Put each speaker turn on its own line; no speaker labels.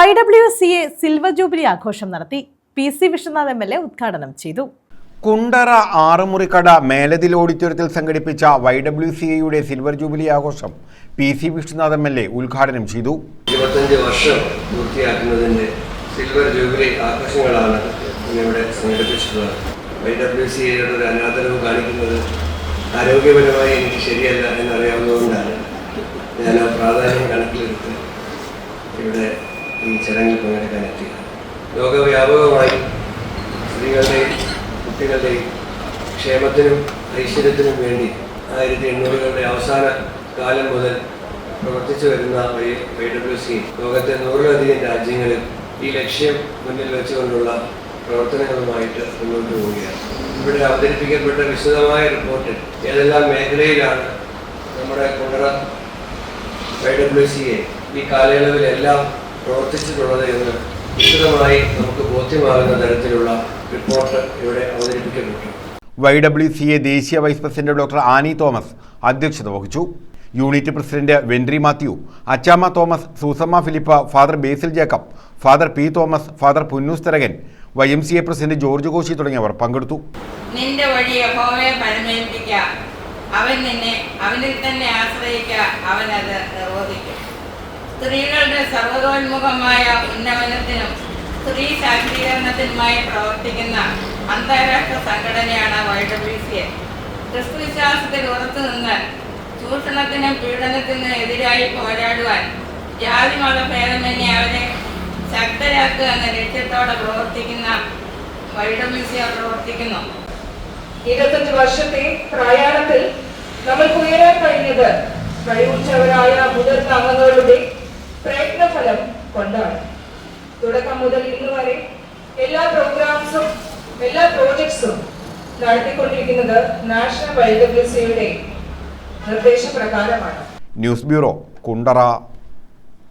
Y W C A silver jubilee ആഘോഷം നടത്തി P C Vishwanath M L A ഉദ്ഘാടനം ചെയ്തു.
കുണ്ടറ ആറുമുറിക്കട മേലതിൽ ഓഡിറ്റോറിയത്തിൽ സംഘടിപ്പിച്ച വൈ ഡബ്ല്യു സി എയുടെ സിൽവർ ജൂബിലി ആഘോഷം P C Vishnunath M L A ഉദ്ഘാടനം ചെയ്തു.
ഇരുപത്തഞ്ച് വർഷം പൂർത്തിയാക്കുന്നതിന്റെ സിൽവർ ജൂബിലി ആഘോഷങ്ങളാണ് ഇവിടെ സംഘടിപ്പിച്ചിട്ടുള്ളത്. വൈ ഡബ്ല്യു സി എയുടെ ഒരു അനാദരവ് കാണിക്കുന്നത് ആരോഗ്യപരമായി എനിക്ക് ശരിയല്ല എന്നറിയാവുന്നതുകൊണ്ടാണ്. ഞാൻ ആ പ്രാധാന്യം കണക്കിലെടുത്ത് ഇവിടെ ഈ ചടങ്ങിൽ പങ്കെടുക്കാൻ ലോകവ്യാപകമായി സ്ത്രീകളുടെയും കുട്ടികളുടെയും ക്ഷേമത്തിനും ഐശ്വര്യത്തിനും വേണ്ടി ആയിരത്തി എണ്ണൂറുകളുടെ അവസാന കാലം മുതൽ പ്രവർത്തിച്ചു വരുന്ന വൈ ഡബ്ല്യു സി ലോകത്തെ നൂറിലധികം രാജ്യങ്ങളിൽ ഈ ലക്ഷ്യം മുന്നിൽ വെച്ചുകൊണ്ടുള്ള പ്രവർത്തനങ്ങളുമായിട്ട് മുന്നോട്ട് പോവുകയാണ്. ഇവിടെ അവതരിപ്പിക്കപ്പെട്ട വിശദമായ റിപ്പോർട്ടിൽ ഏതെല്ലാം മേഖലയിലാണ് നമ്മുടെ കുണ്ടറ വൈ ഡബ്ല്യു സിയെ ഈ കാലയളവിലെല്ലാം പ്രവർത്തിച്ചിട്ടുള്ളത് എന്ന് വിശദമായി നമുക്ക് ബോധ്യമാകുന്ന തരത്തിലുള്ള റിപ്പോർട്ട് ഇവിടെ അവതരിപ്പിക്കപ്പെട്ടു
വൈ ഡബ്ല്യു സി എ ദേശീയ vice president doctor Annie Thomas അധ്യക്ഷത വഹിച്ചു. Unit president Ventry Mathew Achamma Thomas Susamma Philip father Basil Jacob father P Thomas father Punnoose Tharakan Y M C A president George Koshy തുടങ്ങിയവർ പങ്കെടുത്തു.
നിന്റെ വഴി യഹോവയെ പരമേൽപ്പിക്ക. അവൻ നിന്നെ അവനിൽ തന്നെ ആശ്രയിക്ക. അവൻ അത് നിർവഹിക്കും സർവതോന്മുഖമായ ഉന്നമനത്തിനും സ്ത്രീ ശാക്തീകരണത്തിനുമായി പ്രവർത്തിക്കുന്ന അന്താരാഷ്ട്ര സംഘടനയാണ് വൈ ഡബ്ല്യു സി എ ക്രിസ്തുവിശ്വാസത്തിൽ ഉറച്ചു നിന്ന് ചൂഷണത്തിനും പീഡനത്തിനും എതിരായി പോരാടുവാൻ ജാതി മത ഭേദമന്യേ അവരെ ശക്തരാക്കുക എന്ന ലക്ഷ്യത്തോടെ പ്രവർത്തിക്കുന്ന വൈ ഡബ്ല്യു സി പ്രവർത്തിക്കുന്നു.
ഇരുപത്തഞ്ച് വർഷത്തെ പ്രയാണത്തിൽ നമ്മൾക്ക് ഉയരാൻ കഴിഞ്ഞത് കഴിവുറ്റവരായ മുതിർന്ന മുതൽ ഇന്ന് വരെ എല്ലാ പ്രോഗ്രാംസും എല്ലാ പ്രോജക്ട്സും നടത്തിക്കൊണ്ടിരിക്കുന്നത് നാഷണൽ വൈൽഡ് നിർദ്ദേശപ്രകാരമാണ്.
News bureau Kundara.